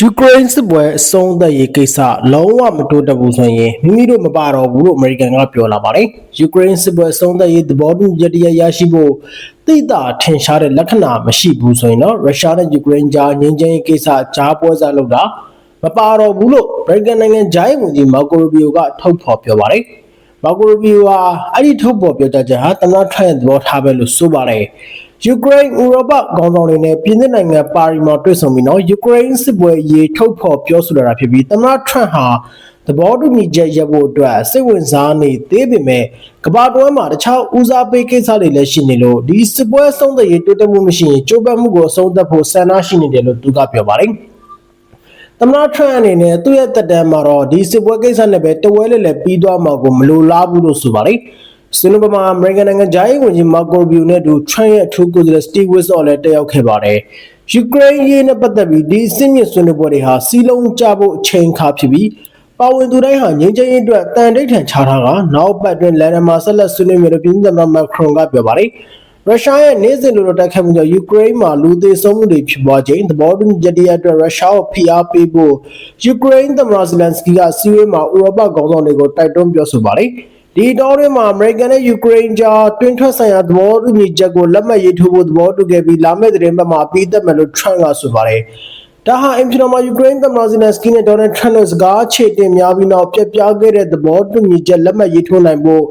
ယူကရိန်းစစ်ပွဲအဆုံးသတ်ရေးကိစ္စလုံးဝမတိုးတက်ဘူးဆိုရင်မိမိတို့မပါတော့ဘူးလို့အမေရိကန်ကပြောလာပါတယ်။ယူကရိန်းစစ်ပွဲအဆုံးသတ်ရေးသဘောတူညီချက်တရားရရှိဖို့သိတာထင်ရှားတဲ့လက္ခဏာမရှိဘူးဆိုရင်တော့ရုရှားနဲ့ယူကရိန်းကြားငြိမ်းချမ်းရေးကိစ္စကြားပွဲစားလုပ်တာမပါတော့ဘူးလို့အမေရိကန်နိုင်ငံဂျိုင်းဝန်ကြီးမာကိုရူဘီယိုကထုတ်ဖော်ပြောပါတယ်။မာကိုရူဘီယိုဟာအဲ့ဒီထုတ်ဖော်ပြောကြားချက်ဟာသမ္မတထရန့်ရဲ့သဘောထားပဲလို့ဆိုပါတယ်။ ယူကရိန်းဥရောပခေါင်းဆောင်တွေနဲ့ပြည်내နိုင်ငံပါရီမှာတွေ့ဆုံပြီးတော့ယူကရိန်းစစ်ပွဲအရေးထုတ်ဖော်ပြောဆိုလာတာဖြစ်ပြီးသမ္မတထရန့်ဟာသဘောတူညီချက်ရဖို့အတွက်စိတ်ဝင်စားနေသေးပေမဲ့ကမ္ဘာတွင်းမှာတခြားဦးစားပေးကိစ္စတွေလည်းရှိနေလို့ဒီစစ်ပွဲဆုံးသက်ရေးတိုးတက်မှုမရှိရင်ကြိုးပမ်းမှုကိုအဆုံးသတ်ဖို့ဆန္ဒရှိနေတယ်လို့သူကပြောပါတယ်သမ္မတထရန့်အနေနဲ့သူ့ရဲ့တက်တမ်းမှာတော့ဒီစစ်ပွဲကိစ္စနဲ့ပဲတဝဲလဲလဲပြီးသွားမှာကိုမလိုလားဘူးလို့ဆိုပါတယ် စင်နဘမှာအမေရိကန်နိုင်ငံဂျိုင်းဝင်ကြီးမာကိုဘီယိုနဲ့တူထရန့်ရဲ့အထူးကိုယ်စားလှယ်စတီဝစ်အော်လည်းတက်ရောက်ခဲ့ပါတယ်။ယူကရိန်းရေးနဲ့ပတ်သက်ပြီးဒီစစ်မြေဆွေးနွေးပွဲတွေဟာစီလုံးကြဖို့အချိန်ခါဖြစ်ပြီးပါဝင်သူတိုင်းဟာငြိမ်းချမ်းရေးအတွက်တန်တိတ်ထန်ချထားကနောက်ပတ်တွင်လန်ဒန်မှာဆက်လက်ဆွေးနွေးမယ်လို့ပြည်သူ့သမ္မတမက်ခရွန်ကပြောပါတယ်။ရုရှားရဲ့နေစဉ်လိုလိုတိုက်ခိုက်မှုကြောင့်ယူကရိန်းမှာလူသေဆုံးမှုတွေဖြစ်ပွားခြင်းသဘောတူညီချက်တရအတွက်ရုရှားကိုဖိအားပေးဖို့ယူကရိန်းသမ္မတဇလန်စကီကစီးဝေးမှာဥရောပခေါင်းဆောင်တွေကိုတိုက်တွန်းပြောဆိုပါတယ်။ ဒီတောတွင်မှာအမေရိကန်နဲ့ယူကရိန်းကြားတွင်ထွက်ဆိုင်ရာသဘောတူညီချက်ကိုလက်မှတ်ရေးထိုးဖို့သဘောတူခဲ့ပြီးလာမယ့်သတင်းပတ်မှာပြီးသက်မယ်လို့ Trump ကဆိုပါတယ်။ဒါဟာအင်ဖီနိုမာယူကရိန်းသမ္မတဇီနစကီနဲ့ဒေါ်နယ်ထရန့်တို့စကားချေတင်များပြီးနောက်ပြပြခဲ့တဲ့သဘောတူညီချက်လက်မှတ်ရေးထိုးနိုင်ဖို့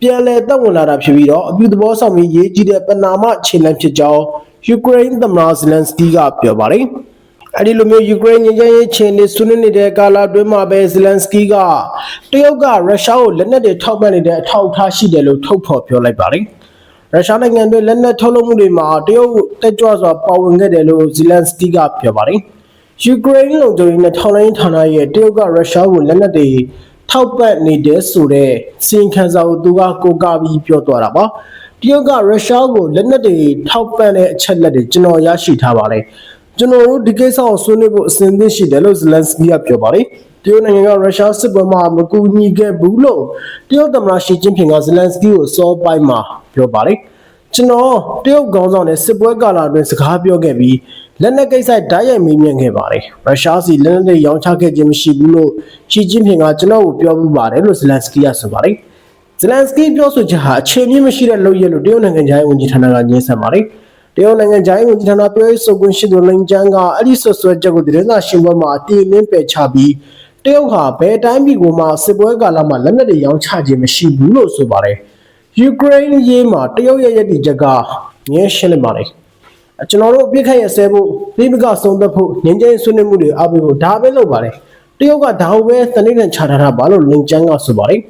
ပြန်လည်သက်ဝင်လာတာဖြစ်ပြီးတော့အပြုသဘောဆောင်ပြီးရေးကြီးတဲ့ပနာမခြေလှမ်းဖြစ်ကြောင်းယူကရိန်းသမ္မတဇီလန်စကီကပြောပါတယ်။ အဲ့ဒီလိုမျိုးယူကရိန်းငြိမ်းချမ်းရေးခြေနေဆွေးနွေးနေတဲ့ကာလအတွင်းမှာပဲဇီလန်စကီကတရုတ်ကရုရှားကိုလက်နက်တွေထောက်ပံ့နေတဲ့အထောက်အထားရှိတယ်လို့ထုတ်ဖော်ပြောလိုက်ပါတယ်ရုရှားနိုင်ငံတွင်းလက်နက်ထုတ်လုပ်မှုတွေမှာတရုတ်တက်ကြွစွာပါဝင်ခဲ့တယ်လို့ဇီလန်စကီကပြောပါတယ်ယူကရိန်းလုံခြုံရေးနဲ့ထောက်လှမ်းရေးဌာနရဲ့တရုတ်ကရုရှားကိုလက်နက်တွေထောက်ပံ့နေတဲ့ဆိုတဲ့စီရင်ခံစာကိုသူကကိုကာပြီးပြောသွားတာပါတရုတ်ကရုရှားကိုလက်နက်တွေထောက်ပံ့တဲ့အချက်လက်တွေကျွန်တော်ရရှိထားပါတယ် ကျွန်တော်တို့ဒီကိစ္စကိုဆွေးနွေးဖို့အစဉ်သင့်ရှိတယ်လို့ဇလန်စကီကပြောပါတယ်တရုတ်နိုင်ငံကရုရှားစစ်ပွဲမှာမကူညီခဲ့ဘူးလို့တရုတ်သမ္မတရှီကျင်းဖင်ကဇလန်စကီကိုစောပိုင်းမှာပြောပါတယ်ကျွန်တော်တရုတ်ခေါင်းဆောင်နဲ့စစ်ပွဲကာလအတွင်းစကားပြောခဲ့ပြီးလက်နက်ကိစ္စဓာတ်ရိုက်မေးမြန်းခဲ့ပါတယ်ရုရှားစီလက်နက်တွေရောင်းချခဲ့ခြင်းမရှိဘူးလို့ရှီကျင်းဖင်ကကျွန်တော်ကိုပြောပြပါတယ်လို့ဇလန်စကီကဆိုပါတယ်ဇလန်စကီပြောဆိုချက်ဟာအခြေအမြင့်မရှိတဲ့လုပ်ရလို့တရုတ်နိုင်ငံခြားရေးဝန်ကြီးဌာနကညှင်းဆန်ပါတယ် တရုတ်နိုင်ငံဂျိုင်းဝန်ကြီးဌာနပြောရေးဆိုခွင့်ရှိသူလင်ကျန်းကအဲ့ဒီဆွဆွဲချက်ကိုသတင်းစာရှင်းပွဲမှာအတိအလင်းပယ်ချပြီးတရုတ်ဟာဘယ်တိုင်းပြည်ကိုမှစစ်ပွဲကာလမှာလက်နက်တွေရောင်းချခြင်းမရှိဘူးလို့ဆိုပါတယ်ယူကရိန်းရေးမှာတရုတ်ရဲ့ရည်တည်ချက်ကငင်းရှင်းနေပါတယ်ကျွန်တော်တို့အပြစ်ခတ်ရဆဲဖို့ပြည်ပကဆုံးသက်ဖို့ငင်းကျင်းဆွေးနွေးမှုတွေအားပေးဖို့ဒါပဲလုပ်ပါတယ်တရုတ်ကဒါကိုပဲသတိနဲ့ခြာထားတာပါလို့လင်ကျန်းကဆိုပါတယ်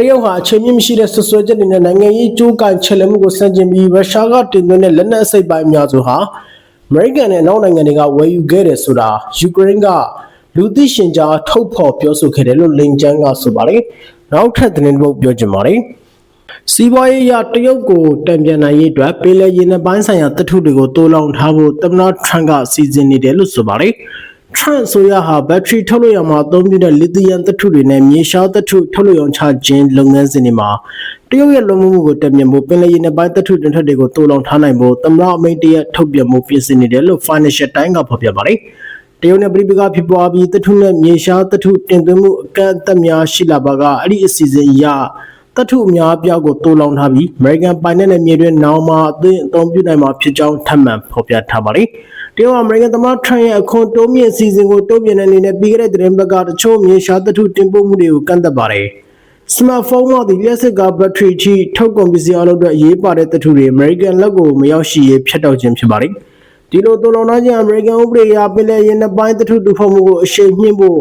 တရုတ်ဟာအချိန်မြင့်မရှိတဲ့ဆွဆွဲချက်တွေနဲ့နိုင်ငံရေးကြိုးကန်ချက်လက်မှုကိုဆန့်ကျင်ပြီးရုရှားကတင်သွင်းတဲ့လက်နက်အစိတ်ပိုင်းအများစုဟာအမေရိကန်နဲ့နောက်နိုင်ငံတွေကဝယ်ယူခဲ့တယ်ဆိုတာယူကရိန်းကလူသိရှင်ကြားထုတ်ဖော်ပြောဆိုခဲ့တယ်လို့လင်ကျန်းကဆိုပါတယ်။နောက်ထပ်သတင်းပုတ်ပြောချင်ပါတယ်။စီးပွားရေးအရတရုတ်ကိုတံပြန်နိုင်ရေးအတွက်ပြည်내ရင်းနှပိုင်းဆိုင်ရာတထုတွေကိုတိုးလောင်ထားဖို့သမ္မတထရန့်ကစီစဉ်နေတယ်လို့ဆိုပါတယ်။ Trump ဆိုရဟာဘက်ထရီထုတ်လုပ်ရမှာအသုံးပြုတဲ့လီသီယမ်သတ္တုတွေနဲ့မြေရှားသတ္တုထုတ်လုပ်အောင်ချခြင်းလုပ်ငန်းစဉ်တွေမှာတရုတ်ရဲ့လွန်မှုမှုကိုတပြင်းဖို့ပင်လယ်ရေနက်ပိုင်းသတ္တုတင်ထွက်တွေကိုတိုးလောင်ထားနိုင်ဖို့သမ္မတအမိန့်တရထုတ်ပြန်မှုပြင်ဆင်နေတယ်လို့ Financial Times ကဖော်ပြပါတယ်။တရုတ်နဲ့ပြည်ပကဖြစ်ပွားပြီးသတ္တုနဲ့မြေရှားသတ္တုတင်သွင်းမှုအကန့်အသတ်များရှိလာပါကအဲ့ဒီအစီအစဉ်အရတထုအများအပြားကိုတိုးလောင်ထားပြီး American ပိုင်နယ်နဲ့မြေတွင်နောင်မှာအသင်းအသုံးပြုနိုင်မှာဖြစ်ကြောင်းထပ်မံဖော်ပြထားပါတယ်။ တရုတ်အမေရိကန်သမ္မတထရန့်ရဲ့အခွန်တိုးမြင့်စီစဉ်ကိုတိုးမြင့်တဲ့အနေနဲ့ပြီးခဲ့တဲ့သတင်းပတ်ကတချို့မြေရှားသတ္တုတင်ပို့မှုတွေကိုကန့်သတ်ပါတယ်။စမတ်ဖုန်းမှာဒီလျှက်စစ်ကဘက်ထရီချီထုတ်ကုန်ပစ္စည်းအလုပ်အတွက်အရေးပါတဲ့သတ္တုတွေအမေရိကန်လက်ကိုမရောက်ရှိရေးဖျက်တောက်ခြင်းဖြစ်ပါတယ်။ဒီလိုတိုးလောင်ထားခြင်းအမေရိကန်ဥပဒေအရပြည်내ရင်းနှပိုင်းသတ္တုတူဖော်မှုကိုအရှိန်မြင့်ဖို့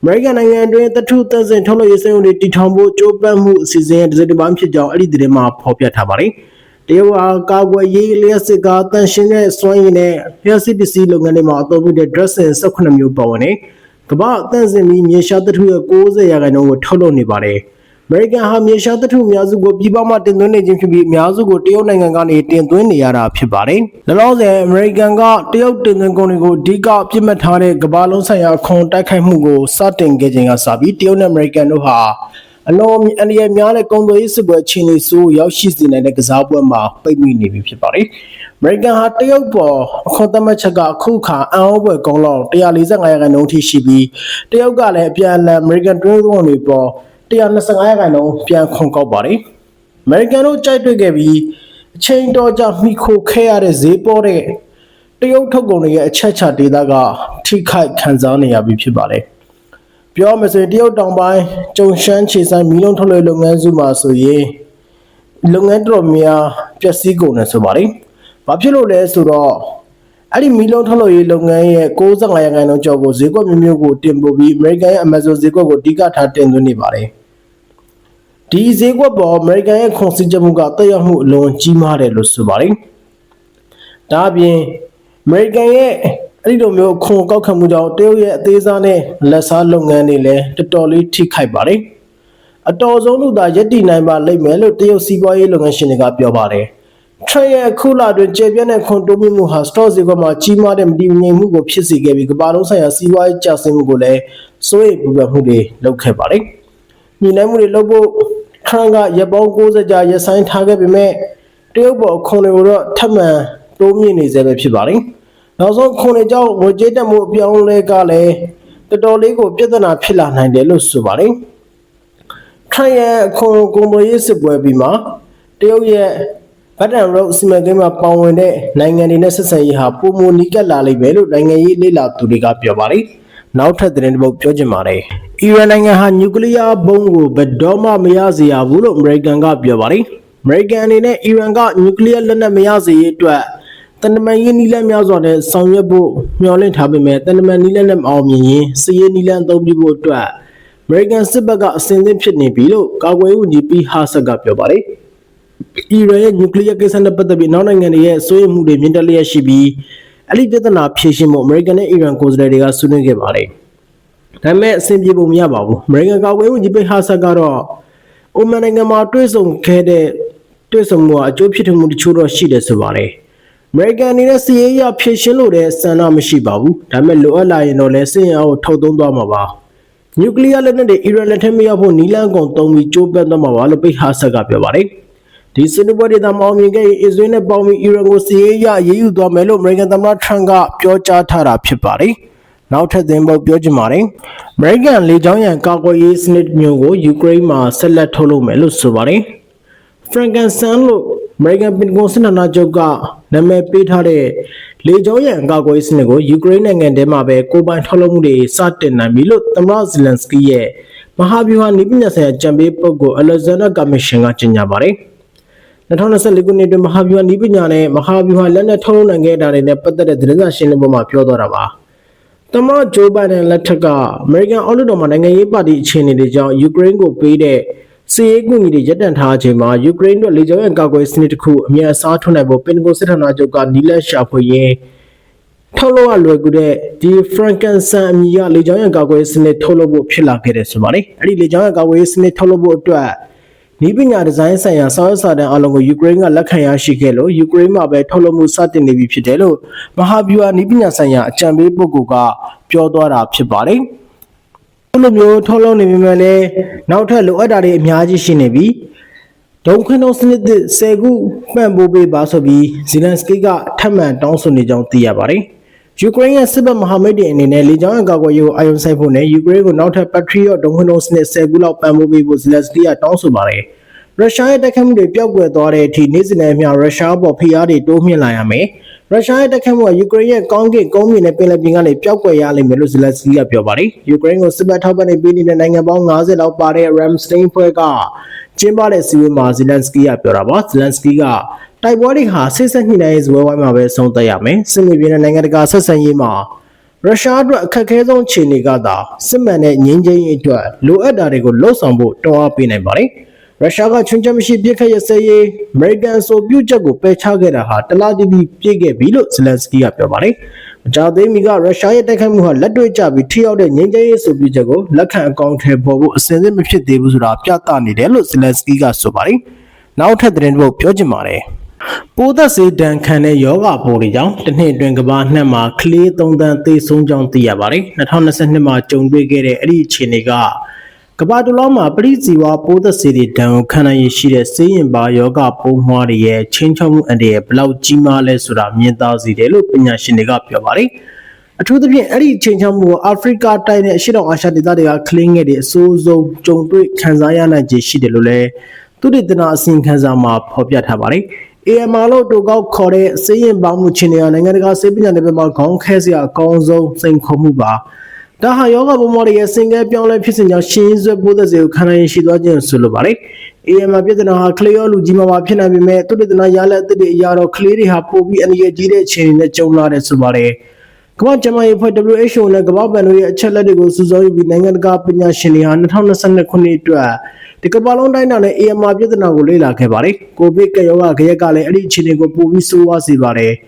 အမေရိကန်နိုင်ငံအတွင်းသတ္တုသန့်စင်ထုတ်လုပ်ရေးစက်ရုံတွေတည်ထောင်ဖို့ကြိုးပမ်းမှုအစီအစဉ်ရဲ့တစ်စိတ်တစ်ပိုင်းဖြစ်ကြောင်းအဲ့ဒီသတင်းမှာဖော်ပြထားပါတယ်။ တရုတ်ဟာကာကွယ်ရေးလျှက်စစ်ကားတန်ရှင်းတဲ့စွမ်းရည်နဲ့လျှက်စစ်ပစ္စည်းလုပ်ငန်းတွေမှာအသုံးပြုတဲ့ dressing 18မျိုးပါဝင်နေကမ္ဘာအသန့်စင်ပြီးမြေရှားသတ္တုရဲ့60ရာခိုင်နှုန်းကိုထုတ်လုပ်နေပါတယ်အမေရိကန်ဟာမြေရှားသတ္တုအများစုကိုပြည်ပမှတင်သွင်းနေခြင်းဖြစ်ပြီးအများစုကိုတရုတ်နိုင်ငံကနေတင်သွင်းနေရတာဖြစ်ပါတယ်။လောလောဆယ်အမေရိကန်ကတရုတ်တင်သွင်းကုန်တွေကိုအဓိကပြစ်မှတ်ထားတဲ့ကမ္ဘာလုံးဆိုင်ရာခွန်တိုက်ခိုက်မှုကိုစတင်ခဲ့ခြင်းကစပြီးတရုတ်နဲ့အမေရိကန်တို့ဟာ အလုံးအန္တရာယ်များတဲ့ကုန်သွယ်ရေးစစ်ပွဲအခြေအနေဆိုးရောက်ရှိစေနိုင်တဲ့ကစားပွဲမှာပိတ်မိနေပြီဖြစ်ပါတယ်။မေရိကန်ဟာတရုတ်ပေါ်အခွန်သတ်မှတ်ချက်ကအခုခါအံ့ဩဖွယ်ကောင်းလောက်145ရာခိုင်နှုန်းထိရှိပြီးတရုတ်ကလည်းအပြန်အလှန်အမေရိကန်တွင်းသွင်းတွေပေါ်125ရာခိုင်နှုန်းပြန်ခွန်ကောက်ပါတယ်အမေရိကန်တို့ကြိုက်တွေ့ခဲ့ပြီးအချိန်တော်ကြာမိခိုခဲရတဲ့ဈေးပေါ်တဲ့တရုတ်ထုတ်ကုန်တွေရဲ့အချက်ချဒေသကထိခိုက်ခံစားနေရပြီဖြစ်ပါတယ် ပြောရမယ်ဆိုရင်တရုတ်တောင်ပိုင်းကျုံရှမ်းခြေဆိုင်မီးလုံးထုတ်လုပ်လုပ်ငန်းစုမှာဆိုရင်လုပ်ငန်းတော်များပျက်စီးကုန်တယ်ဆိုပါလိမ့်။ဘာဖြစ်လို့လဲဆိုတော့အဲ့ဒီမီလုံးထုတ်လုပ်ရေးလုပ်ငန်းရဲ့65ရာခိုင်နှုန်းကျော်ကိုဈေးကွက်မျိုးမျိုးကိုတင်ပို့ပြီး American ရဲ့ Amazon ဈေးကွက်ကိုအဓိကထားတင်သွင်းနေပါတယ်။ဒီဈေးကွက်ပေါ် American ရဲ့ခွန်စည်းချက်မှုကတက်ရောက်မှုအလွန်ကြီးမားတယ်လို့ဆိုပါလိမ့်။ဒါအပြင် American ရဲ့ အဲ့ဒီလိုမျိုးခွန်ကောက်ခံမှုကြောင့်တရုတ်ရဲ့အသေးစားနဲ့လက်စားလုပ်ငန်းတွေလည်းတော်တော်လေးထိခိုက်ပါတယ်။အတော်ဆုံးလို့သာယက်တီနိုင်ပါလိမ့်မယ်လို့တရုတ်စီးပွားရေးလုပ်ငန်းရှင်တွေကပြောပါတယ်။ Trend ရဲ့အခုလအတွင်းကျေပြန့်တဲ့ခွန်တိုးမြင့်မှုဟာ stock ဈေးကွက်မှာကြီးမားတဲ့မတည်ငြိမ်မှုကိုဖြစ်စေခဲ့ပြီးကမ္ဘာလုံးဆိုင်ရာစီးပွားရေးကျဆင်းမှုကိုလည်းစိုးရိမ်ပူပန်မှုတွေလုပ်ခဲ့ပါတယ်။ညီနိုင်မှုတွေလုပ်ဖို့ Trend ကရပ်ပေါင်း60ကြာရပ်ဆိုင်းထားခဲ့ပေမဲ့တရုတ်ပေါ်ခွန်တွေကိုတော့ထပ်မံတိုးမြင့်နေစေပဲဖြစ်ပါတယ်။ နောက်ဆုံးခွန်တွေကြောင့်ငွေကြေးတက်မှုအပြောင်းအလဲကလည်းတော်တော်လေးကိုပြဿနာဖြစ်လာနိုင်တယ်လို့ဆိုပါတယ်။ ထိုင်ရန်အခွန်ကွန်ဘိုရေးစစ်ပွဲပြီးမှာတရုတ်ရဲ့ဗတ်တန်ရော့စီမံကိန်းမှာပါဝင်တဲ့နိုင်ငံတွေနဲ့ဆက်ဆံရေးဟာပုံမနီးကပ်လာလိမ့်မယ်လို့နိုင်ငံရေးလေ့လာသူတွေကပြောပါတယ်။နောက်ထပ်သတင်းတစ်ပုဒ်ပြောချင်ပါတယ်။အီရန်နိုင်ငံဟာနျူကလ িয়ার ဘုံးကိုဘယ်တော့မှမရစေရဘူးလို့အမေရိကန်ကပြောပါတယ်။အမေရိကန်အနေနဲ့အီရန်ကနျူကလ িয়ার လက်နက်မရစေရေးအတွက် တန်တမန်ရေးနီလန်းများစွာနဲ့ဆောင်ရွက်ဖို့မျှော်လင့်ထားပေမဲ့တန်တမန်နီလန်းနဲ့မအောင်မြင်ရင်စည်ရေးနီလန်းအသုံးပြုဖို့အတွက်အမေရိကန်စစ်ဘက်ကအစဉ်သင့်ဖြစ်နေပြီလို့ကာကွယ်ရေးဝန်ကြီးပီဟာဆက်ကပြောပါတယ်။အီရန်ရဲ့နျူကလ িয়ার ကိစ္စနဲ့ပတ်သက်ပြီးနောက်နိုင်ငံတွေရဲ့စိုးရိမ်မှုတွေမြင့်တက်လျက်ရှိပြီးအဲ့ဒီပြဿနာဖြေရှင်းဖို့အမေရိကန်နဲ့အီရန်ကိုယ်စားလှယ်တွေကဆွေးနွေးခဲ့ပါတယ်။ဒါပေမဲ့အဆင်ပြေပုံမရပါဘူး။အမေရိကန်ကာကွယ်ရေးဝန်ကြီးပီဟာဆက်ကတော့အိုမန်နိုင်ငံမှာတွေ့ဆုံခဲ့တဲ့တွေ့ဆုံမှုကအကျိုးဖြစ်ထွန်းမှုတချို့တော့ရှိတယ်ဆိုပါတယ်။ အမေရိကန်အနေနဲ့စီးရေးရဖြည့်ရှင်းလို့တဲ့ဆန္ဒမရှိပါဘူးဒါပေမဲ့လိုအပ်လာရင်တော့လည်းစစ်ရင်အောင်ထုတ်သုံးသွားမှာပါနျူကလ িয়ার လက်နက်တွေအီရန်လက်ထက်မရောက်ဖို့နီလန်းကုန်သုံးပြီးကြိုးပမ်းသွားမှာပါလို့ပိတ်ဟာဆက်ကပြောပါတယ်ဒီစနစ်ပွဲဒေသမှာအောင်မြင်ခဲ့ရင်အစ္စရေးနဲ့ပေါင်းပြီးအီရန်ကိုစီးရေးရရေးယူသွားမယ်လို့အမေရိကန်သမ္မတထရန့်ကပြောကြားထားတာဖြစ်ပါတယ်နောက်ထပ်သင်ပုတ်ပြောချင်ပါတယ်အမေရိကန်လေကြောင်းရန်ကာကွယ်ရေးစနစ်မျိုးကိုယူကရိန်းမှာဆက်လက်ထုတ်လုပ်မယ်လို့ဆိုပါတယ် Frankenstein လို့ American Pentagon စစ်ဌာနချုပ်က နာမည်ပေးထားတဲ့လေကြောင်းရန်အကာအကွယ်စနစ်ကိုယူကရိန်းနိုင်ငံထဲမှာပဲကိုယ်ပိုင်ထုတ်လုပ်မှုတွေစတင်နိုင်ပြီလို့သမ္မတဇီလန်စကီရဲ့မဟာဗျူဟာနိပညာဆိုင်ရာကြံပေးပုဂ္ဂိုလ် Alexander Commission ကကြေညာပါတယ်။2024ခုနှစ်တွင်မဟာဗျူဟာနိပညာနဲ့မဟာဗျူဟာလက်နက်ထုတ်လုပ်နိုင်ခဲ့တာတွေနဲ့ပတ်သက်တဲ့သတင်းစာရှင်းလင်းပွဲမှာပြောသွားတာပါ။သမ္မတဂျိုးဘိုင်ဒန်လက်ထက်ကအမေရိကန်အောက်လွှတ်တော်မှာနိုင်ငံရေးပါတီအခြေအနေတွေကြောင့်ယူကရိန်းကိုပေးတဲ့ စီးရေးကူညီတွေရပ်တန့်ထားခြင်းမှာယူကရိန်းတို့လေကြောင်းရန်ကာကွယ်စနစ်တစ်ခုအမြတ်အစားထွန်းနိုင်ဖို့ပင်တဂွန်စစ်ဌာနချုပ်ကနီလက်ရှာဖွေရင်းထုတ်လုပ်ရလွယ်ကူတဲ့ဒီ Frankenstein အမည်ကလေကြောင်းရန်ကာကွယ်စနစ်ထုတ်လုပ်ဖို့ဖြစ်လာခဲ့တယ်ဆိုပါလေအဲ့ဒီလေကြောင်းရန်ကာကွယ်စနစ်ထုတ်လုပ်ဖို့အတွက်နီးပညာဒီဇိုင်းဆိုင်ရာစောင့်စာတမ်းအလုံးကိုယူကရိန်းကလက်ခံရရှိခဲ့လို့ယူကရိန်းမှာပဲထုတ်လုပ်မှုစတင်နေပြီဖြစ်တယ်လို့မဟာဗျူဟာနီးပညာဆိုင်ရာအကြံပေးပုဂ္ဂိုလ်ကပြောသွားတာဖြစ်ပါတယ် ဒီလိုမျိုးထုတ်လုပ်နေပြီမဲ့လည်းနောက်ထပ်လိုအပ်တာတွေအများကြီးရှိနေပြီဒုံခွန်းတော်စနစ်သစ်10ခုမှန်ပိုးပေးပါဆိုပြီးဇီလန်စကီကထပ်မံတောင်းဆိုနေကြောင်းသိရပါတယ်ယူကရိန်းရဲ့စစ်ဘက်မဟာမိတ်တွေအနေနဲ့လေကြောင်းအကာအကွယ်ရေးကိုအာရုံစိုက်ဖို့နဲ့ယူကရိန်းကိုနောက်ထပ် Patriot ဒုံခွန်းတော်စနစ်10ခုလောက်ပံ့ပိုးပေးဖို့ဇီလန်စကီကတောင်းဆိုပါတယ်ရုရှားရဲ့တိုက်ခိုက်မှုတွေပျောက်ကွယ်သွားတဲ့အထိနေ့စဉ်နဲ့အမျှရုရှားပေါ်ဖိအားတွေတိုးမြင့်လာရမယ်။ ရုရှားရဲ့တိုက်ခိုက်မှုကယူကရိန်းရဲ့ကောင်းကင်ကုန်းမြင့်နဲ့ပင်လယ်ပြင်ကနေပျောက်ကွယ်ရလိမ့်မယ်လို့ဇီလန်စကီကပြောပါတယ်။ယူကရိန်းကိုစစ်ဘက်ထောက်ပံ့နေပေးနေတဲ့နိုင်ငံပေါင်း90လောက်ပါတဲ့ Ramstein ဖွဲ့ကကျင်းပတဲ့စီးပွားမှာဇီလန်စကီကပြောတာပါ။ဇီလန်စကီကတိုက်ပွဲတွေဟာဆိတ်ဆက်ညှိနှိုင်းရေးဇပွဲဝိုင်းမှာပဲဆုံးသက်ရမယ်။စစ်မြေပြင်နဲ့နိုင်ငံတကာဆက်ဆံရေးမှာရုရှားအတွက်အခက်အခဲဆုံးအခြေအနေကသာစစ်မှန်တဲ့ငြိမ်းချမ်းရေးအတွက်လိုအပ်တာတွေကိုလှုံ့ဆော်ဖို့တွန်းအားပေးနိုင်ပါတယ်။ ရုရှားကချွင်းချက်မရှိပြစ်ခတ်ရစဲရေးအမေရိကန်ဆိုပြုတ်ချက်ကိုပယ်ချခဲ့တာဟာတလားတီးပြီးပြည့်ခဲ့ပြီလို့ဇလန်စကီကပြောပါတယ်။မကြာသေးမီကရုရှားရဲ့တိုက်ခိုက်မှုဟာလက်တွေ့ကျပြီးထိရောက်တဲ့ငြိမ်းချမ်းရေးဆိုပြုတ်ချက်ကိုလက်ခံအကောင့်ထဲပေါ်ဖို့အစဉ်အဆက်မဖြစ်သေးဘူးဆိုတာပြသနေတယ်လို့ဇလန်စကီကဆိုပါတယ်။နောက်ထပ်သတင်းတစ်ပုဒ်ပြောချင်ပါတယ်။ပိုးသက်စေးတန်ခံတဲ့ယောဂပိုးတွေကြောင့်တစ်နှစ်အတွင်းကမ္ဘာနှံ့မှာကလေး3တန်းသေဆုံးကြောင်းသိရပါတယ်။2022မှာကြုံတွေ့ခဲ့တဲ့အဲ့ဒီအခြေအနေက ကမ္ဘာတစ်လုံးမှာပရိဇီဝပိုးသက်စေတွေတန်ကိုခံနိုင်ရရှိတဲ့စေရင်ပါယောဂပိုးမွှားတွေရဲ့ချင်းချောက်မှုအန္တရာယ်ဘယ်လောက်ကြီးမားလဲဆိုတာမြင်သာစေတယ်လို့ပညာရှင်တွေကပြောပါတယ်။အထူးသဖြင့်အဲ့ဒီချင်းချောက်မှုကိုအာဖရိကတိုင်းနဲ့အရှေ့တောင်အာရှဒေသတွေကကလင်းငယ်တွေအဆိုးဆုံးကြုံတွေ့ခံစားရနိုင်ခြေရှိတယ်လို့လည်းသူတေသနာအစီရင်ခံစာမှာဖော်ပြထားပါတယ်။ AMR လို့တူကောက်ခေါ်တဲ့စေရင်ပေါင်းမှုချင်းတွေကနိုင်ငံတကာစေပညာနယ်ပယ်မှာခေါင်းခဲစရာအကောင်းဆုံးစိန်ခေါ်မှုပါ။ ဒါဟာယောဂဘုံမော်တွေရဲ့စင်ကဲပြောင်းလဲဖြစ်စဉ်ကြောင့်ရှင်းဆွဲပိုးသက်စေကိုခံနိုင်ရရှိသွားခြင်းဆိုလိုပါတယ်။ AMR ပြဿနာဟာကလေးရောလူကြီးမှာပါဖြစ်နိုင်ပေမဲ့သူတေသနာရလက်အသစ်တွေအရာတော့ကလေးတွေဟာပိုပြီးအန္တရာယ်ကြီးတဲ့အခြေအနေနဲ့ကြုံလာတယ်ဆိုပါတယ်။ကမ္ဘာ့ကျန်းမာရေးအဖွဲ့ WHO နဲ့ကမ္ဘာ့ဘဏ်တို့ရဲ့အချက်လက်တွေကိုစုဆောင်းယူပြီးနိုင်ငံတကာပညာရှင်တွေဟာ2022ခုနှစ်အတွက်ဒီကမ္ဘာလုံးတိုင်းတာနဲ့ AMR ပြဿနာကိုလေ့လာခဲ့ပါတယ်။ကိုဗစ်ကရောဂါခရက်ကလည်းအဲ့ဒီအခြေအနေကိုပိုပြီးဆိုးဝါးစေပါတယ်။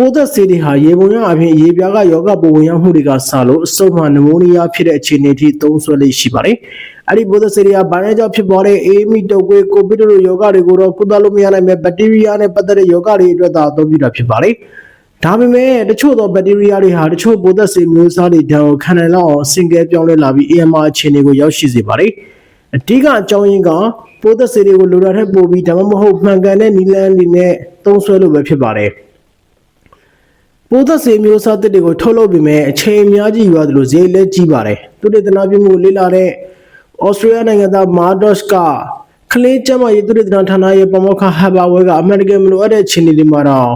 ပိုးသက်ဆေးတွေဟာရေပုံရအပြင်ရေပြားကယောဂပိုးဝင်ရောက်မှုတွေကဆလို့အဆုတ်မှာနမိုးနီးယားဖြစ်တဲ့အခြေအနေထိသုံးဆွဲလေးရှိပါတယ်။အဲ့ဒီပိုးသက်ဆေးတွေကဘာနဲ့ကြောင့်ဖြစ်ပေါ်တဲ့အေးမိတုပ်ကွေးကိုဗစ်တို့ယောဂတွေကိုတော့ကုသလို့မရနိုင်မဲ့ဘက်တီးရီးယားနဲ့ပတ်သက်တဲ့ယောဂတွေအတွက်သာအသုံးပြုတာဖြစ်ပါတယ်။ဒါပေမဲ့တချို့သောဘက်တီးရီးယားတွေဟာတချို့ပိုးသက်ဆေးမျိုးစားတွေတန်းကိုခံနိုင်လောက်အောင်စင်ကဲပြောင်းလဲလာပြီး AMR အခြေအနေကိုရောက်ရှိစေပါတယ်။အဓိကအကြောင်းရင်းကပိုးသက်ဆေးတွေကိုလိုတာထက်ပိုပြီးဒါမှမဟုတ်မှန်ကန်တဲ့နီလန်းတွေနဲ့သုံးဆွဲလို့ပဲဖြစ်ပါတယ်။ ပိုးသက်ဆေးမျိုးစားတစ်တွေကိုထုတ်လုပ်ပြီးမဲ့အချိန်အများကြီးယူရတယ်လို့ဈေးလည်းကြီးပါတယ်။သူတေသနာပြုမှုကိုလေ့လာတဲ့ဩစတြေးလျနိုင်ငံသားမာဒေါ့စ်ကကလေးကျမရေးသူတေသနာဌာနရဲ့ပမောက္ခဟဘာဝဲကအမေရိကန်မလိုအပ်တဲ့အခြေအနေတွေမှာတော့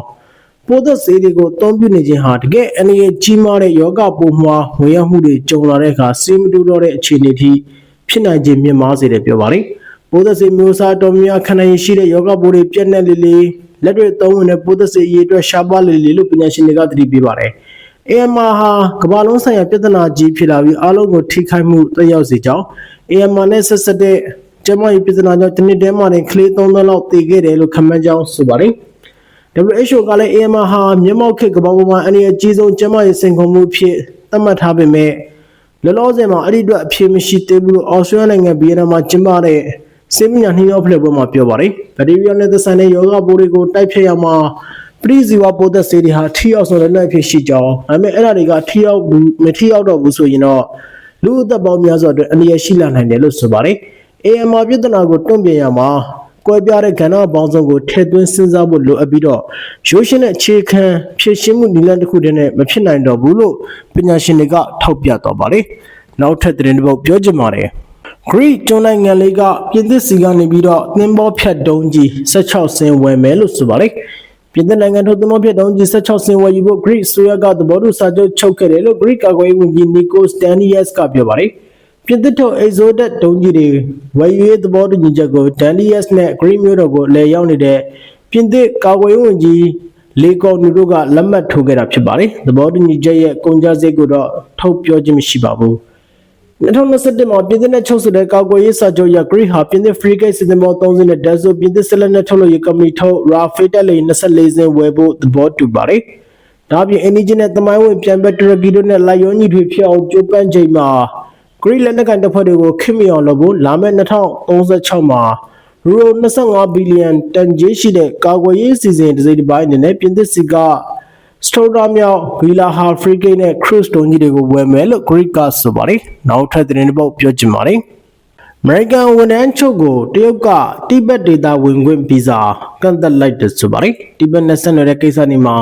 ပိုးသက်ဆေးတွေကိုအသုံးပြုနေခြင်းဟာတကယ်အနေနဲ့ကြီးမားတဲ့ယောဂပိုးမွှားဝင်ရောက်မှုတွေကြုံလာတဲ့အခါစီးမတူတော့တဲ့အခြေအနေထိဖြစ်နိုင်ခြင်းမြင့်မားစေတယ်ပြောပါလိမ့်ပိုးသက်ဆေးမျိုးစားတော်များခန္ဓာရည်ရှိတဲ့ယောဂပိုးတွေပြည့်နေလေလေ လက်တွေသုံးဝင်တဲ့ပိုးသက်စေအရေးအတွက်ရှားပါလေလေလို့ပညာရှင်တွေကသတိပေးပါတယ်။ AMR ဟာကမ္ဘာလုံးဆိုင်ရာပြဿနာကြီးဖြစ်လာပြီးအားလုံးကိုထိခိုက်မှုတက်ရောက်စေကြောင်း AMR နဲ့ဆက်ဆက်တဲ့ကျန်းမာရေးပြဿနာကြောင့်ဒီနှစ်တည်းမှာတင်ကလေး3သန်းလောက်သေခဲ့တယ်လို့ခန့်မှန်းကြောင်းဆိုပါတယ်။ WHO ကလည်း AMR ဟာမျက်မှောက်ခေတ်ကမ္ဘာပေါ်မှာအနေအကြီးဆုံးကျန်းမာရေးစင်ကုန်မှုဖြစ်သတ်မှတ်ထားပေမဲ့လောလောဆယ်မှာအဲ့ဒီအတွက်အဖြေမရှိသေးဘူးလို့အော်စတြေးလျနိုင်ငံဗီယက်နမ်မှာကျင်းပတဲ့ စေမညာနှီးရောဖလှယ်ပွဲမှာပြောပါတယ်။ဗက်တီးရီးယားနဲ့သက်ဆိုင်တဲ့ယောဂပိုးတွေကိုတိုက်ဖျက်ရမှာပရိဇီဝပိုးသက်ဆေးတွေဟာထိရောက်ဆုံးလက်နက်ဖြစ်ရှိကြောင်းဒါပေမဲ့အဲ့ဒါတွေကထိရောက်ဘူးမထိရောက်တော့ဘူးဆိုရင်တော့လူအသက်ပေါင်းများစွာအတွက်အန္တရာယ်ရှိလာနိုင်တယ်လို့ဆိုပါတယ်။ AMR ပြဿနာကိုတွန့်ပြန်ရမှာကွဲပြားတဲ့ကဏ္ဍပေါင်းစုံကိုထည့်သွင်းစဉ်းစားဖို့လိုအပ်ပြီးတော့ရိုးရှင်းတဲ့အခြေခံဖြစ်ရှင်းမှုနည်းလမ်းတစ်ခုတည်းနဲ့မဖြစ်နိုင်တော့ဘူးလို့ပညာရှင်တွေကထောက်ပြသွားပါတယ်။နောက်ထပ်သတင်းတစ်ပုဒ်ပြောချင်ပါတယ်။ Greek ကျွန်းနိုင်ငံလေးကပြင်သစ်စီကနေပြီးတော့သင်္ဘောဖြတ်တုံးကြီး16ဆင်းဝယ်မယ်လို့ဆိုပါတယ်။ပြင်သစ်နိုင်ငံထုတ်သင်္ဘောဖြတ်တုံးကြီး16ဆင်းဝယ်ယူဖို့ Greek ဆိုရကသဘောတူစာချုပ်ချုပ်ခဲ့တယ်လို့ Greek ကာကွယ်ရေးဝန်ကြီး Nikos Danias ကပြောပါတယ်။ပြင်သစ်ထုတ် Exodus တုံးကြီးတွေဝယ်ယူရေးသဘောတူညီချက်ကို Danias နဲ့ Greek မြို့တော်ကိုလဲရောက်နေတဲ့ပြင်သစ်ကာကွယ်ရေးဝန်ကြီးလေကော်နူတို့ကလက်မှတ်ထိုးခဲ့တာဖြစ်ပါတယ်။သဘောတူညီချက်ရဲ့ကုန်ကျစရိတ်ကိုတော့ထုတ်ပြောခြင်းမရှိပါဘူး။ 2021မှာပြင်သစ်နဲ့ချုပ်ဆိုတဲ့ကာကွယ်ရေးစာချုပ်ရ Greek ဟာပြင်သစ် frigate စစ်သင်္ဘော3စင်းနဲ့ Dassault ပြင်သစ်စစ်လက်နက်ထုတ်လုပ်ရေးကုမ္ပဏီထုတ် Rafale တပ်လေ24စင်းဝယ်ဖို့သဘောတူပါတယ်။ဒါပြင်အင်ဂျင်နဲ့သမိုင်းဝင်ပြန်ဘက်တူရကီတို့နဲ့လိုက်ရောညီတွေဖြစ်အောင်ကြိုးပမ်းချိန်မှာ Greek လက်နက်ကန်တပ်ဖွဲ့တွေကိုခင်မြောင်လုပ်ဖို့လာမယ့်2036မှာယူရို25ဘီလီယံတန်ကြေးရှိတဲ့ကာကွယ်ရေးစီစဉ်တစ်စိတ်တစ်ပိုင်းအနေနဲ့ပြင်သစ်စီက စတိုဒါမြောက်ဗီလာဟာဖရီဂိတ်နဲ့ခရုစ်တုံးကြီးတွေကိုဝယ်မယ်လို့ Greek ကဆိုပါတယ်။နောက်ထပ်သတင်းတစ်ပုဒ်ပြောချင်ပါတယ်။ American ဝန်ထမ်းချုပ်ကိုတရုတ်ကတိဘက်ဒေတာဝင်ခွင့်ဗီဇာကန့်သက်လိုက်တယ်ဆိုပါတယ်။တိဘက်နဲ့ဆက်နွယ်တဲ့ကိစ္စတွေမှာ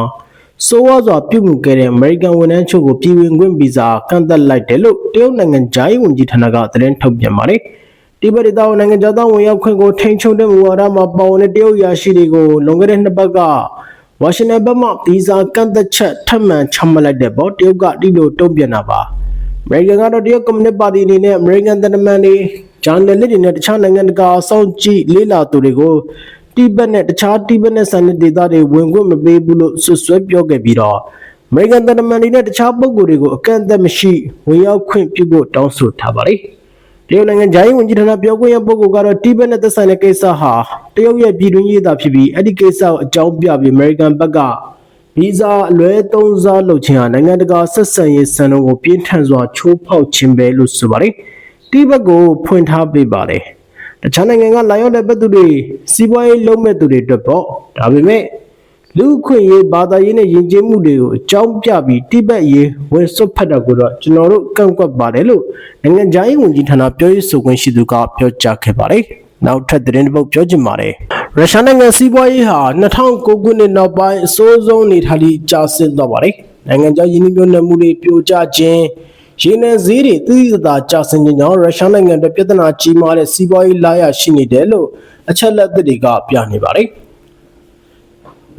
စိုးဝါစွာပြုမှုခဲ့တဲ့ American ဝန်ထမ်းချုပ်ကိုပြည်ဝင်ခွင့်ဗီဇာကန့်သက်လိုက်တယ်လို့တရုတ်နိုင်ငံဂျိုင်းဝန်ကြီးဌာနကသတင်းထုတ်ပြန်ပါတယ်။တိဘက်ဒေသနိုင်ငံသားဝင်ရောက်ခွင့်ကိုထိန်းချုပ်တဲ့မူဝါဒမှာပါဝင်တဲ့တရုတ်ရာရှိတွေကိုလွန်ခဲ့တဲ့နှစ်ပတ်က ဝါရှင်တန်ဘက်မှဗီဇာကန့်သက်ချက်ထပ်မံချမှတ်လိုက်တဲ့ပေါ်တရုတ်ကတိလို့တုံ့ပြန်တာပါအမေရိကန်ကတော့တရုတ်ကွန်မြူနစ်ပါတီအနေနဲ့အမေရိကန်သမ္မန်တွေဂျာနယ်လစ်တွေနဲ့တခြားနိုင်ငံတကာအစောင့်ကြည့်လေ့လာသူတွေကိုတိဘက်နဲ့တခြားတိဘက်နဲ့ဆိုင်တဲ့ဒေသတွေဝင်ခွင့်မပေးဘူးလို့ဆွဆွဲပြောခဲ့ပြီးတော့အမေရိကန်သမ္မန်တွေနဲ့တခြားပုဂ္ဂိုလ်တွေကိုအကန့်အသတ်မရှိဝင်ရောက်ခွင့်ပြုဖို့တောင်းဆိုထားပါတယ်။ တရုတ်နိုင်ငံဂျိုင်းဝန်ကြီးဌာနပြောခွင့်ရပုဂ္ဂိုလ်ကတော့တိဘက်နဲ့သက်ဆိုင်တဲ့ကိစ္စဟာတရုတ်ရဲ့ပြည်တွင်းရေးသာဖြစ်ပြီးအဲ့ဒီကိစ္စကိုအကြောင်းပြပြီးအမေရိကန်ဘက်ကဗီဇာအလွဲသုံးစားလုပ်ခြင်းဟာနိုင်ငံတကာဆက်ဆံရေးစံနှုန်းကိုပြင်းထန်စွာချိုးဖောက်ခြင်းပဲလို့ဆိုပါတယ်တိဘက်ကိုဖွင့်ထားပေးပါတယ်တခြားနိုင်ငံကလာရောက်တဲ့ဘက်သူတွေစီးပွားရေးလုပ်မဲ့သူတွေအတွက်ပေါ့ဒါပေမဲ့ လူ့အခွင့်အရေးဘာသာရေးနဲ့ယဉ်ကျေးမှုတွေကိုအကြောင်းပြပြီးတိဘက်ရေးဝင်စွတ်ဖက်တာကိုတော့ကျွန်တော်တို့ကန့်ကွက်ပါတယ်လို့နိုင်ငံခြားရေးဝန်ကြီးဌာနပြောရေးဆိုခွင့်ရှိသူကပြောကြားခဲ့ပါတယ်။နောက်ထပ်သတင်းတစ်ပုဒ်ပြောချင်ပါတယ်။ရုရှားနိုင်ငံစီးပွားရေးဟာ2009ခုနှစ်နောက်ပိုင်းအဆိုးဆုံးနေထိုင်ပြီးကျဆင်းသွားပါတယ်။နိုင်ငံခြားယင်းနှိမ့်ညွတ်မှုတွေပြိုကျခြင်းရေနံဈေးတွေသိသိသာသာကျဆင်းခြင်းကြောင့်ရုရှားနိုင်ငံအတွက်ပြဿနာကြီးမားတဲ့စီးပွားရေးလာရရှိနေတယ်လို့အချက်လက်တွေကပြနေပါတယ်။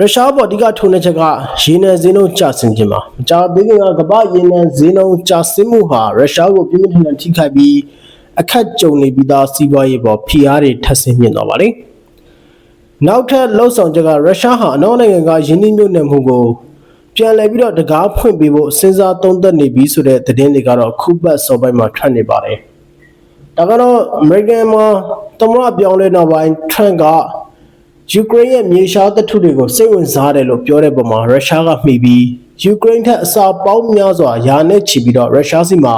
ရုရှားပေါ်အဓိကထိုးနှက်ချက်ကရေနံဈေးနှုန်းကျဆင်းခြင်းပါ။မကြာသေးခင်ကကမ္ဘာရေနံဈေးနှုန်းကျဆင်းမှုဟာရုရှားကိုပြင်းပြင်းထန်ထန်ထိခိုက်ပြီးအခက်ကြုံနေပြီးသားစီးပွားရေးပေါ်ဖိအားတွေထပ်ဆင်းမြင့်သွားပါတယ်။နောက်ထပ်လှုပ်ဆောင်ချက်ကရုရှားဟာအနောက်နိုင်ငံကယင်းနှိမ့်ညွတ်နေမှုကိုပြန်လည်ပြီးတော့တကားဖွင့်ပေးဖို့စဉ်းစားသုံးသပ်နေပြီဆိုတဲ့သတင်းတွေကတော့ခုပတ်စောပိုင်းမှာထွက်နေပါတယ်။ဒါကတော့ American မှာတမရပြောင်းလဲနောက်ပိုင်း Trump က ယူကရိန်းရဲ့မြေရှားသတ္ထုတွေကိုစိတ်ဝင်စားတယ်လို့ပြောတဲ့ပုံမှာရုရှားကမှီပြီးယူကရိန်းထက်အစာပေါင်းများစွာယာနဲ့ချီပြီးတော့ရုရှားစီမှာ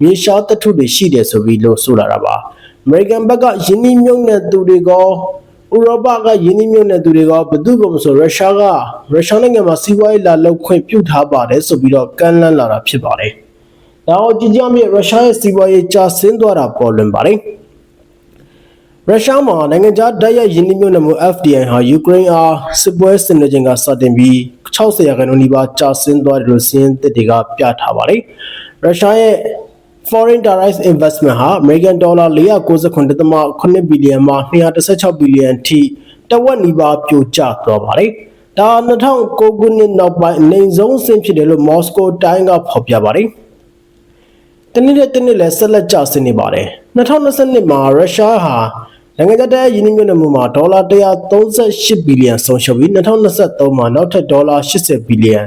မြေရှားသတ္ထုတွေရှိတယ်ဆိုပြီးလို့ဆိုလာတာပါ။ American ဘက်ကယင်းနှိမ့်ညွတ်တဲ့သူတွေကိုဥရောပကယင်းနှိမ့်ညွတ်တဲ့သူတွေကဘယ်သူမှမဆိုရုရှားကရုရှားနိုင်ငံမှာစီးပွားရေးလာလောက်ခွင့်ပြုထားပါတယ်ဆိုပြီးတော့ကန့်လန့်လာတာဖြစ်ပါတယ်။ဒါအောင်ကြည်ကြမြရုရှားရဲ့စီးပွားရေးကျဆင်းသွားတာပေါ်လွင်ပါတယ်။ ရုရှားမှာနိုင်ငံခြားတိုက်ရိုက်ယင်းနှိမ့်ညွတ်မှု FDI ဟာယူကရိန်းအားစစ်ပွဲဆင်နွှဲခြင်းကစတင်ပြီး60ရာခိုင်နှုန်းနီးပါးကျဆင်းသွားတယ်လို့စီးရင်တစ်တွေကပြထားပါတယ်။ရုရှားရဲ့ foreign direct investment ဟာ American dollar 499.8ဘီလီယံမှ216ဘီလီယံထိတဝက်နီးပါးပြိုကျသွားပါတယ်။ဒါ2009ခုနှစ်နောက်ပိုင်းအနေဆုံးအဆင့်ဖြစ်တယ်လို့ Moscow Times ကဖော်ပြပါတယ်။တနည်းနဲ့တနည်းလည်းဆက်လက်ကျဆင်းနေပါတယ်။2022မှာရုရှားဟာ နိုင်ငံခြားတရားယင်းနှိမ့်ညွတ်မှုမှာဒေါ်လာ138ဘီလီယံဆုံးရှုံးပြီး2023မှာနောက်ထပ်ဒေါ်လာ80ဘီလီယံ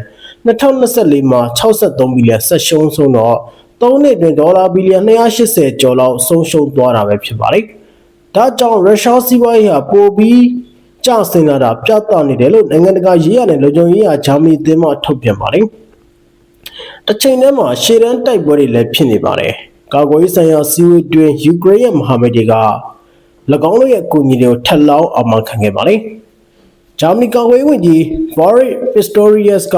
2024မှာ63ဘီလီယံဆက်ရှုံးဆုံးတော့၃နှစ်တွင်ဒေါ်လာဘီလီယံ280ကျော်လောက်ဆုံးရှုံးသွားတာပဲဖြစ်ပါတယ်။ဒါကြောင့်ရုရှားစီးပွားရေးဟာပိုပြီးကျဆင်းလာတာပြသနေတယ်လို့နိုင်ငံတကာရေးရတဲ့လူကြုံရေးရာဂျာမနီအသင်းမှထုတ်ပြန်ပါတယ်။တစ်ချိန်တည်းမှာရှေ့တန်းတိုက်ပွဲတွေလည်းဖြစ်နေပါတယ်။ကာကွယ်ရေးဆိုင်ရာစီးပွားရေးတွင်ယူကရိန်းရဲ့မဟာမိတ်တွေက၎ င်းတို့ရဲ့အကူအညီတွေကိုထပ်လောင်းအောင်မှခံခဲ့ပါတယ်။ဂျာမနီကာကွယ်ရေးဝန်ကြီး Boris Pistorius က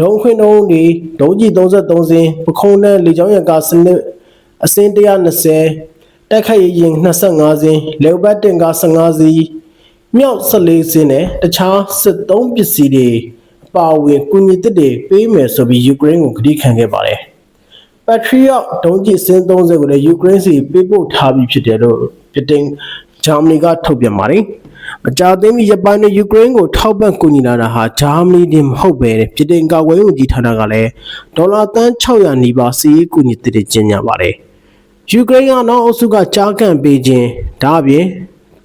ဒုံခွင်းဒုံတွေဒုံကြီး33စင်းပခုံးနဲ့လေကြောင်းရကားစနစ်အစင်း120တိုက်ခိုက်ရေးရင်25စင်းလေဘတ်တင်ကား15စီးမြောက်14စင်းနဲ့တခြားစစ်သုံးပစ္စည်းတွေအပါအဝင်ကုညီတစ်တွေပေးမယ်ဆိုပြီးယူကရိန်းကိုကတိခံခဲ့ပါတယ်။ Patriot ဒုံးကျည်စင်း30ကိုလည်းယူကရိန်းစီပေးပို့ထားပြီးဖြစ်တယ်လို့ ဗြိတိန်ဂျာမနီကထုတ်ပြန်ပါတယ်။မကြာသေးမီရပိုင်းနဲ့ယူကရိန်းကိုထောက်ပံ့ကူညီလာတာဟာဂျာမနီတင်မဟုတ်ပဲဗြိတိန်ကာကွယ်ရေးဝန်ကြီးဌာနကလည်းဒေါ်လာသန်း600နီးပါးစီးရီးကူညီတည်ကျင်းညာပါတယ်။ယူကရိန်းကနောက်အုပ်စုကကြားကန်ပေးခြင်းဒါအပြင်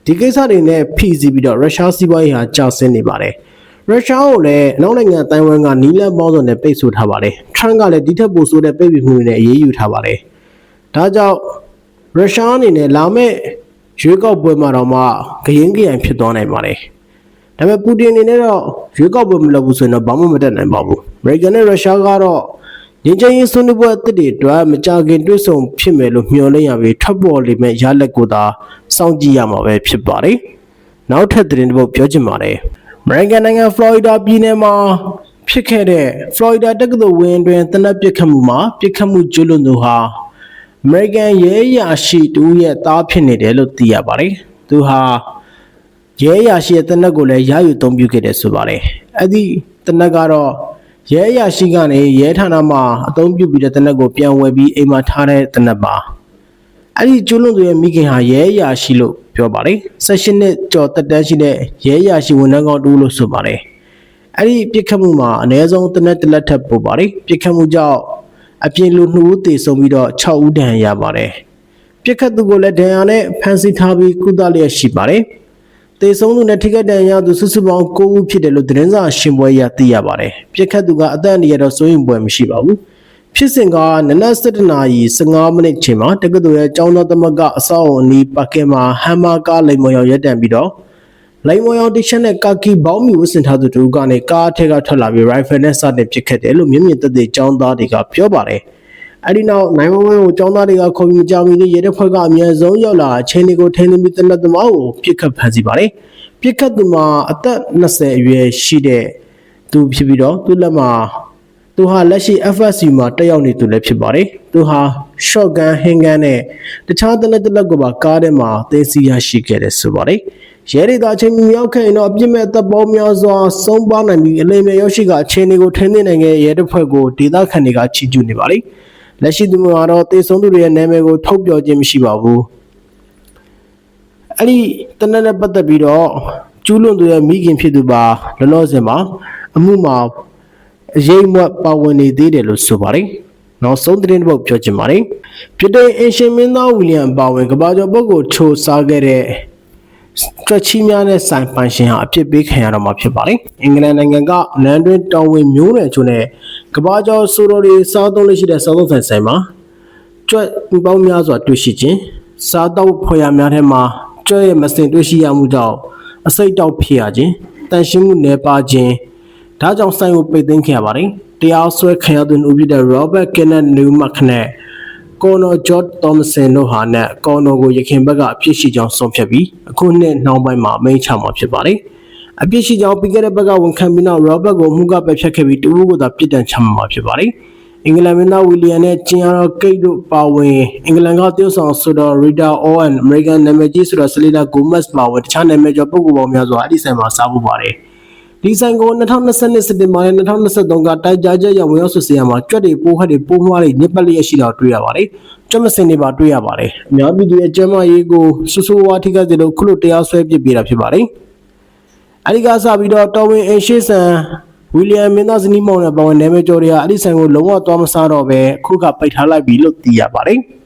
ဒီကိစ္စတွေနဲ့ဖိစီးပြီးတော့ရုရှားစီးပွားရေးဟာကြောက်ဆင်းနေပါတယ်။ရုရှားကိုလည်းနောက်နိုင်ငံတိုင်ဝမ်ကနီးလန်းပေါင်းစုံနဲ့ပိတ်ဆို့ထားပါတယ်။ထရန့်ကလည်းဒီထက်ပိုဆိုးတဲ့ပိတ်ပင်မှုတွေနဲ့အရေးယူထားပါတယ်။ဒါကြောင့် ရုရှားအနေနဲ့လာမယ့်ရွေးကောက်ပွဲမှာတော့မှဂရင်းကြရင်ဖြစ်သွားနိုင်ပါတယ်။ဒါပေမဲ့ပူတင်အနေနဲ့တော့ရွေးကောက်ပွဲမလုပ်ဘူးဆိုရင်တော့ဘာမှမတက်နိုင်ပါဘူး။အမေရိကန်နဲ့ရုရှားကတော့ငင်းချင်းရေးဆွေးနွေးပွဲအသစ်တွေအတွက်မကြခင်တွေ့ဆုံဖြစ်မယ်လို့မျှော်လင့်ရပြီးထွက်ပေါ်လိမ့်မဲ့ရလက်ကိုသာစောင့်ကြည့်ရမှာပဲဖြစ်ပါတယ်။နောက်ထပ်သတင်းတစ်ပုဒ်ပြောချင်ပါတယ်။ American နိုင်ငံ Florida ပြည်နယ်မှာဖြစ်ခဲ့တဲ့ Florida တက္ကသိုလ်ဝင်းတွင်တနက်ပစ်ခတ်မှုမှာပစ်ခတ်မှုကျွလွန်သူဟာ American ရဲရရှိတူရဲ့သားဖြစ်နေတယ်လို့သိရပါတယ်။သူဟာရဲရရှိရဲ့တနက်ကိုလည်းရယူသုံးပြုခဲ့တယ်ဆိုပါတယ်။အဲ့ဒီတနက်ကတော့ရဲရရှိကနေရဲဌာနမှာအသုံးပြုပြီးတဲ့တနက်ကိုပြန်ဝယ်ပြီးအိမ်မှာထားတဲ့တနက်ပါ။အဲ့ဒီကျွလွန်သူရဲ့မိခင်ဟာရဲရရှိလို့ပြောပါတယ်။ဆက်ရှင်နှစ်ကျော်တက်တန်းရှိတဲ့ရဲရရှိဝန်ထမ်းကောင်းတူလို့ဆိုပါတယ်။အဲ့ဒီပြစ်ခတ်မှုမှာအ ਨੇ ဆုံးတနက်တစ်လက်ထပ်ပို့ပါတယ်။ပြစ်ခတ်မှုကြောင့် အပြင်လူ2ဦးသေဆုံးပြီးတော့6ဦးဒဏ်ရာရပါတယ်။ပြစ်ခတ်သူကိုလည်းဒဏ်ရာနဲ့ဖမ်းဆီးထားပြီးကုသလျက်ရှိပါတယ်။သေဆုံးသူနဲ့ထိခိုက်ဒဏ်ရာရသူစုစုပေါင်း9ဦးဖြစ်တယ်လို့သတင်းစာရှင်းပွဲရသိရပါတယ်။ပြစ်ခတ်သူကအသက်အန္တရာယ်တော့စိုးရိမ်ပွဲမရှိပါဘူး။ဖြစ်စဉ်ကနနက်7နာရီ15မိနစ်ချိန်မှာတက္ကသိုလ်ရဲ့ကျောင်းသားသမဂ္ဂအဆောက်အုံအနီးပါကင်မှာဟမ်မာကားလိမ်မော်ရောက်ရပ်တန့်ပြီးတော့ လိမ်မော်ရောင်တီရှပ်နဲ့ကာကီဘောင်းမီဝတ်ဆင်ထားသူတို့ကနေကားအထက်ကထွက်လာပြီး rifle နဲ့စတင်ပစ်ခတ်တယ်လို့မျက်မြင်သက်သေចောင်းသားတွေကပြောပါတယ်။အဲဒီနောက်နိုင်ဝမ်ဝမ်ကိုចောင်းသားတွေကခေါ်ပြီးမကြမီလေးရဲတပ်ဖွဲ့ကအမြန်ဆုံးရောက်လာချင်းတွေကိုထိန်းသိမ်းပြီးတနက်သမားကိုပစ်ခတ်ဖမ်းဆီးပါတယ်။ပြစ်ခတ်သူမှာအသက်20အရွယ်ရှိတဲ့သူဖြစ်ပြီးတော့သူ့လက်မှာ သူဟာလက်ရှိ FSU မှာတက်ရောက်နေသူလည်းဖြစ်ပါတယ်သူဟာ shotgun ဟင်းကန်နဲ့တခြားတလက်တလက်ကိုပါကားထဲမှာသိမ်းဆည်းရရှိခဲ့တယ်ဆိုပါတယ်ရဲတွေကအချိန်မီရောက်ခဲ့ရင်တော့အပြစ်မဲ့တပ်ပေါင်းများစွာဆုံးပါနိုင်ပြီးအလိမ်မဲ့ရောက်ရှိကအချိန်တွေကိုထိန်းသိမ်းနိုင်ခဲ့ရဲတပ်ဖွဲ့ကိုဒေသခံတွေကချီးကျူးနေပါတယ်လက်ရှိသူမှာတော့တေဆုံးသူတွေရဲ့နာမည်ကိုထုတ်ပြောခြင်းမရှိပါဘူးအဲ့ဒီတနက်နဲ့ပတ်သက်ပြီးတော့ကျူးလွန်သူရဲ့မိခင်ဖြစ်သူပါလောလောဆယ်မှာအမှုမှာ အရေးမွတ်ပါဝင်နေသေးတယ်လို့ဆိုပါတယ်။နောက်ဆုံးသတင်းတစ်ပုဒ်ပြောချင်ပါတယ်။ပြည်တဲ့အင်ရှင်မင်းသားဝီလျံပါဝင်ကဘာကျော်ပုဂ္ဂိုလ်ချိုစားခဲ့တဲ့ကြွက်ချီများနဲ့ဆိုင်ပိုင်ရှင်ဟာအဖြစ်ပေးခံရတော့မှာဖြစ်ပါတယ်။အင်္ဂလန်နိုင်ငံကနန်းတွင်းတောင်ဝင်မျိုးနယ်ချို့နဲ့ကဘာကျော်ဆိုတော်တွေစားသုံးလို့ရှိတဲ့စားသုံးဆိုင်ဆိုင်မှာကြွက်ပေါင်းများစွာတွေ့ရှိခြင်းစားတော့ဖွယ်ရများထဲမှာကြွက်ရဲ့မစင်တွေ့ရှိရမှုကြောင့်အစိတ်တောက်ဖြစ်ရခြင်းတန်ရှင်းမှုနည်းပါးခြင်း ဒါကြောင့်ဆိုင်ကိုပိတ်သိမ်းခဲ့ရပါတယ်တရားစွဲခံရသူဥပဒေ Robert Kenneth Newmark နဲ့ကော်နော်ဂျော့သောမဆန်တို့ဟာနဲ့ကော်နော်ကိုရခင်ဘက်ကအပြစ်ရှိကြောင်းဆုံးဖြတ်ပြီးအခုနှစ်နှောင်းပိုင်းမှာအမိန့်ချမှာဖြစ်ပါတယ်အပြစ်ရှိကြောင်းပြီးခဲ့တဲ့ဘက်ကဝန်ခံပြီးနောက် Robert ကိုမှုကပယ်ဖျက်ခဲ့ပြီးတူဦးကိုသာပြစ်ဒဏ်ချမှတ်မှာဖြစ်ပါတယ်အင်္ဂလန်မင်းသားဝီလီယံနဲ့ကျင်ယာရောကိတ်တို့ပါဝင်အင်္ဂလန်ကတယောက်ဆောင်ဆိုတော့ Rita Owen American နာမည်ကြီးဆိုတော့ Selena Gomez ပါဝင်တခြားနာမည်ကျော်ပုဂ္ဂိုလ်ပေါင်းများစွာအဲ့ဒီဆိုင်မှာစားဖို့ပါတယ် ဒီဆိုင်ကို2020စက်တင်ဘာနဲ့2023ကတိုက်ကြချက်ရောက်ဝင်ရောက်ဆွဆရာမှာကြွက်တွေပိုးဟက်တွေပိုးမွားတွေညစ်ပတ်လျက်ရှိတာကိုတွေ့ရပါတယ်။ကြွက်မစင်တွေပါတွေ့ရပါတယ်။အများပြည်သူရဲ့ကျန်းမာရေးကိုဆူဆူဝါးထိခိုက်တဲ့လို့ခုလိုတရားစွဲပစ်ပေးတာဖြစ်ပါတယ်။အဲဒီကစပြီးတော့တော်ဝင်အင်ရှေဆန်ဝီလျံမင်းသားဇနီးမောင်နဲ့ပါဝင်နာမည်ကျော်တွေကအဲ့ဒီဆိုင်ကိုလုံးဝသွားမစားတော့ပဲခုကပိတ်ထားလိုက်ပြီလို့သိရပါတယ်။